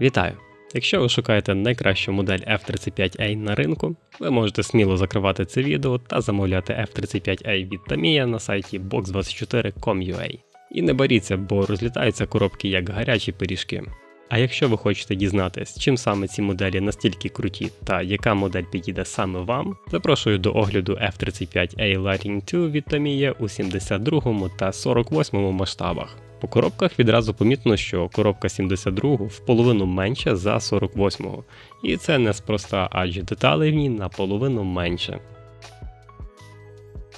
Вітаю! Якщо ви шукаєте найкращу модель F35A на ринку, ви можете сміло закривати це відео та замовляти F35A від Tamiya на сайті box24.com.ua. І не боріться, бо розлітаються коробки як гарячі пиріжки. А якщо ви хочете дізнатись, чим саме ці моделі настільки круті та яка модель підійде саме вам, запрошую до огляду F35A Lighting 2 від Tamiya у 72 та 48 масштабах. По коробках відразу помітно, що коробка 72 в половину менша за 48-го, і це неспроста, адже деталей в ній наполовину менше.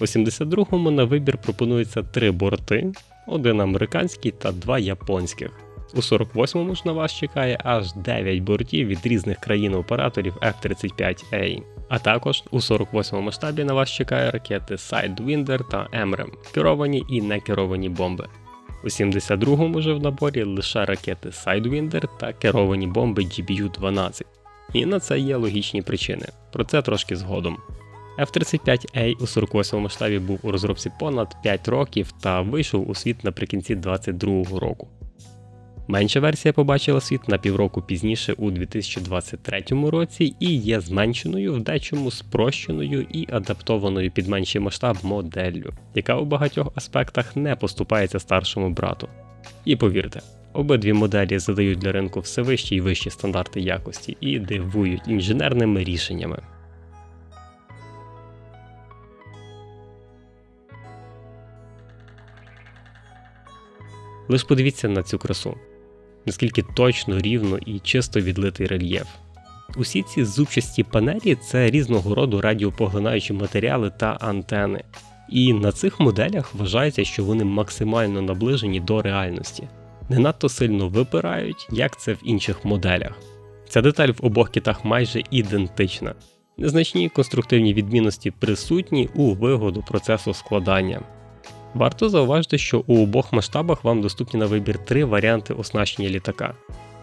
У 72-му на вибір пропонується три борти, один американський та два японських. У 48-му ж на вас чекає аж 9 бортів від різних країн-операторів F-35A. А також у 48-му масштабі на вас чекає ракети Sidewinder та Emrem, керовані і некеровані бомби. У 72-му же в наборі лише ракети Sidewinder та керовані бомби GBU-12. І на це є логічні причини, про це трошки згодом. F-35A у 48-му штабі був у розробці понад 5 років та вийшов у світ наприкінці 2022 року. Менша версія побачила світ на півроку пізніше у 2023 році і є зменшеною, в дечому спрощеною і адаптованою під менший масштаб моделлю, яка у багатьох аспектах не поступається старшому брату. І повірте, обидві моделі задають для ринку все вищі і вищі стандарти якості і дивують інженерними рішеннями. Лиш подивіться на цю красу наскільки точно, рівно і чисто відлитий рельєф. Усі ці зубчасті панелі це різного роду радіопоглинаючі матеріали та антени, і на цих моделях вважається, що вони максимально наближені до реальності, не надто сильно випирають, як це в інших моделях. Ця деталь в обох китах майже ідентична. Незначні конструктивні відмінності присутні у вигоду процесу складання. Варто зауважити, що у обох масштабах вам доступні на вибір три варіанти оснащення літака.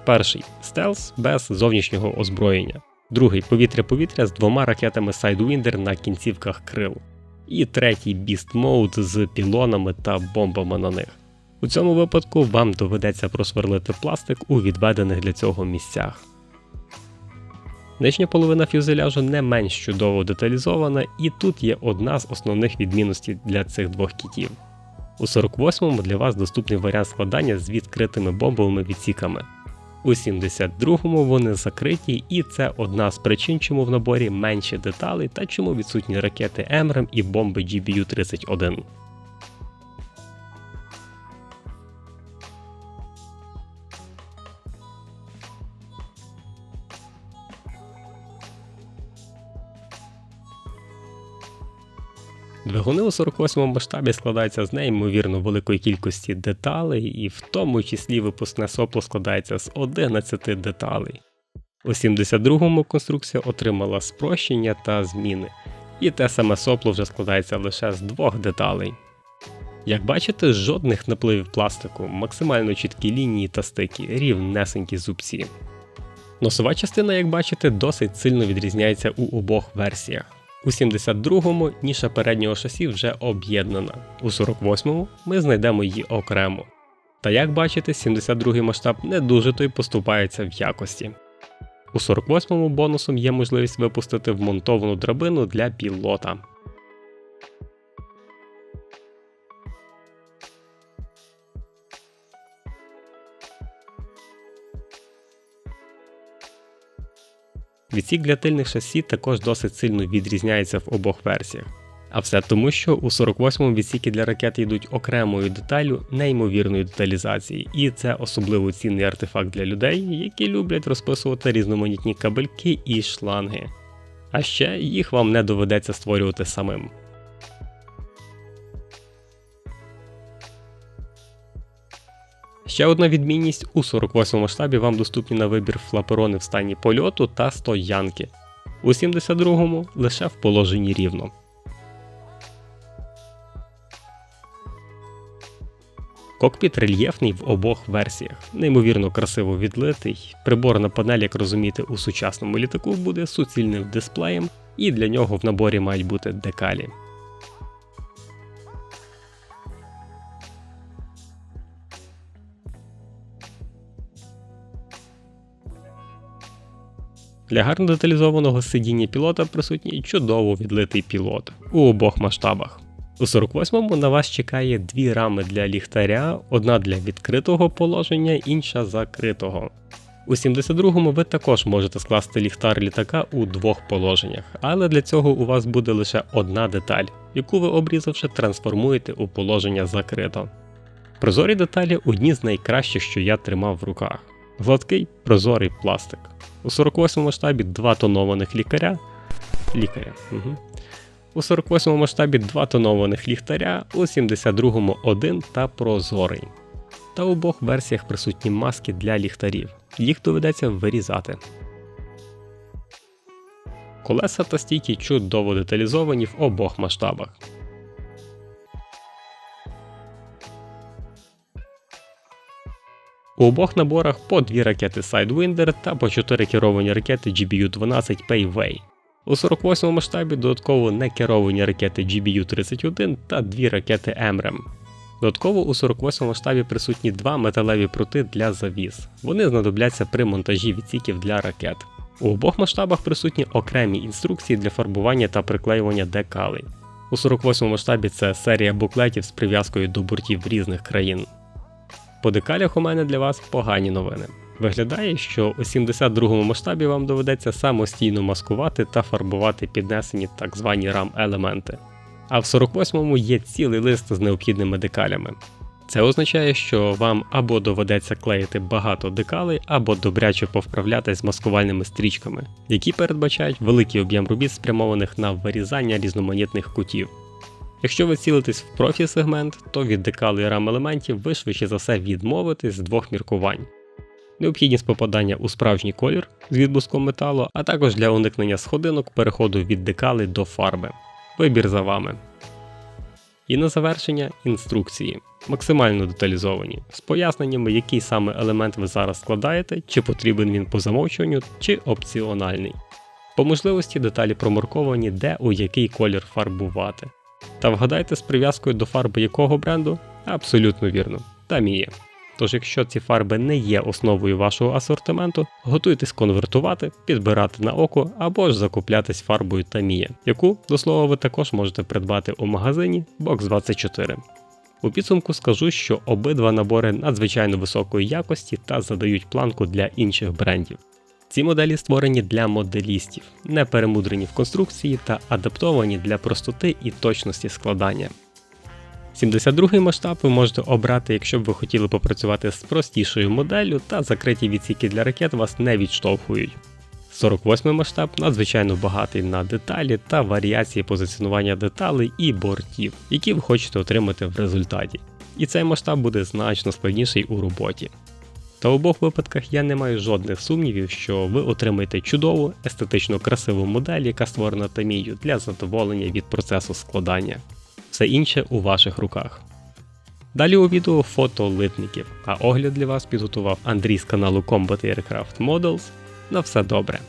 Перший стелс без зовнішнього озброєння, другий повітря-повітря з двома ракетами Sidewinder на кінцівках крил, і третій Beast Mode з пілонами та бомбами на них. У цьому випадку вам доведеться просверлити пластик у відведених для цього місцях. Нижня половина фюзеляжу не менш чудово деталізована, і тут є одна з основних відмінностей для цих двох кітів. У 48-му для вас доступний варіант складання з відкритими бомбовими відсіками. У 72-му вони закриті, і це одна з причин, чому в наборі менше деталей та чому відсутні ракети Емрем і бомби GBU-31. Двигуни у 48-му масштабі складаються з неймовірно великої кількості деталей, і в тому числі випускне сопло складається з 11 деталей. У 72-му конструкція отримала спрощення та зміни, і те саме сопло вже складається лише з двох деталей. Як бачите, жодних напливів пластику, максимально чіткі лінії та стики, рівнесенькі зубці. Носова частина, як бачите, досить сильно відрізняється у обох версіях. У 72-му ніша переднього шасі вже об'єднана, у 48-му ми знайдемо її окремо. Та як бачите, 72-й масштаб не дуже той поступається в якості. У 48-му бонусом є можливість випустити вмонтовану драбину для пілота. Відсік для тильних шасі також досить сильно відрізняється в обох версіях. А все тому, що у 48-му відсіки для ракет йдуть окремою деталю неймовірної деталізації, і це особливо цінний артефакт для людей, які люблять розписувати різноманітні кабельки і шланги. А ще їх вам не доведеться створювати самим. Ще одна відмінність у 48 масштабі вам доступні на вибір флаперони в стані польоту та стоянки. У 72-му лише в положенні рівно. Кокпіт рельєфний в обох версіях, неймовірно красиво відлитий. Приборна панель, як розуміти, у сучасному літаку буде суцільним дисплеєм, і для нього в наборі мають бути декалі. Для гарно деталізованого сидіння пілота присутній чудово відлитий пілот у обох масштабах. У 48-му на вас чекає дві рами для ліхтаря, одна для відкритого положення, інша закритого. У 72-му ви також можете скласти ліхтар літака у двох положеннях, але для цього у вас буде лише одна деталь, яку ви обрізавши трансформуєте у положення закрито. Прозорі деталі одні з найкращих, що я тримав в руках. Гладкий прозорий пластик. У 48 масштабі два тонованих лікаря. Лікаря. Угу. У 48 масштабі два тонованих ліхтаря, у 72-му один та прозорий. Та у обох версіях присутні маски для ліхтарів. Їх доведеться вирізати. Колеса та стійки чудово деталізовані в обох масштабах. У обох наборах по дві ракети Sidewinder та по 4 керовані ракети GBU-12 Payway. У 48 масштабі додатково не керовані ракети GBU-31 та дві ракети EMRAM. Додатково у 48 масштабі присутні два металеві прути для завіс. Вони знадобляться при монтажі відсіків для ракет. У обох масштабах присутні окремі інструкції для фарбування та приклеювання декалей. У 48 масштабі це серія буклетів з прив'язкою до бортів різних країн. По декалях у мене для вас погані новини. Виглядає, що у 72-му масштабі вам доведеться самостійно маскувати та фарбувати піднесені так звані RAM-елементи. А в 48-му є цілий лист з необхідними декалями. Це означає, що вам або доведеться клеїти багато декалей, або добряче повправляти з маскувальними стрічками, які передбачають великий об'єм робіт, спрямованих на вирізання різноманітних кутів. Якщо ви цілитесь в профі-сегмент, то від декалей рам елементів ви швидше за все відмовитесь з двох міркувань. Необхідність попадання у справжній колір з відблиском металу, а також для уникнення сходинок переходу від декалей до фарби. Вибір за вами. І на завершення інструкції, максимально деталізовані, з поясненнями, який саме елемент ви зараз складаєте, чи потрібен він по замовчуванню, чи опціональний. По можливості деталі промарковані, де у який колір фарбувати. Та вгадайте з прив'язкою до фарби якого бренду? Абсолютно вірно. Тамія. Тож, якщо ці фарби не є основою вашого асортименту, готуйтесь конвертувати, підбирати на око або ж закуплятись фарбою Тамія, яку, до слова, ви також можете придбати у магазині Box24. У підсумку скажу, що обидва набори надзвичайно високої якості та задають планку для інших брендів. Ці моделі створені для моделістів, не перемудрені в конструкції та адаптовані для простоти і точності складання. 72-й масштаб ви можете обрати, якщо б ви хотіли попрацювати з простішою моделлю та закриті відсіки для ракет вас не відштовхують. 48-й масштаб надзвичайно багатий на деталі та варіації позиціонування деталей і бортів, які ви хочете отримати в результаті. І цей масштаб буде значно складніший у роботі. Та в обох випадках я не маю жодних сумнівів, що ви отримаєте чудову, естетично красиву модель, яка створена Тамією для задоволення від процесу складання. Все інше у ваших руках. Далі у відео фото литників, а огляд для вас підготував Андрій з каналу Combat Aircraft Models. На все добре.